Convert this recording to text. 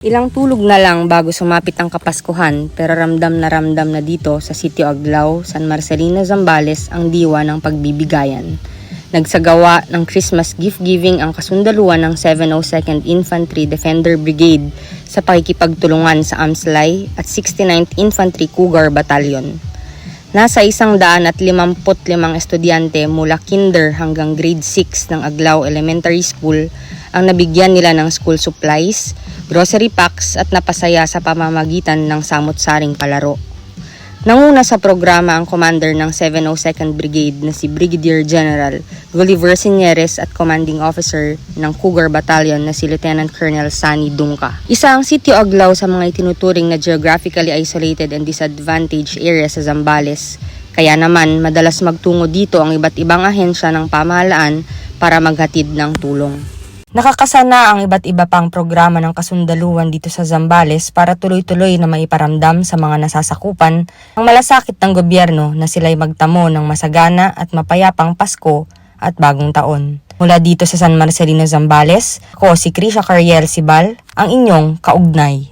Ilang tulog na lang bago sumapit ang Kapaskuhan pero ramdam na ramdam na dito sa Sitio Aglao, San Marcelino, Zambales ang diwa ng pagbibigayan. Nagsagawa ng Christmas gift giving ang kasundaluhan ng 702nd Infantry Defender Brigade sa pakikipagtulungan sa Amslay at 69th Infantry Cougar Battalion. Nasa isang daan at limamput limang estudyante mula kinder hanggang grade 6 ng Aglao Elementary School ang nabigyan nila ng school supplies, grocery packs at napasaya sa pamamagitan ng samot-saring palaro. Nanguna sa programa ang commander ng 702nd Brigade na si Brigadier General Gulliver Sinieres at commanding officer ng Cougar Battalion na si Lieutenant Colonel Sani Dungka. Isa ang sitio Aglao sa mga itinuturing na geographically isolated and disadvantaged area sa Zambales. Kaya naman, madalas magtungo dito ang iba't ibang ahensya ng pamahalaan para maghatid ng tulong. Nakakasana ang iba't iba pang programa ng kasundaluhan dito sa Zambales para tuloy-tuloy na maiparamdam sa mga nasasakupan ang malasakit ng gobyerno na sila'y magtamo ng masagana at mapayapang Pasko at bagong taon. Mula dito sa San Marcelino, Zambales, ako si Krisha Cariel Sibal, ang inyong kaugnay.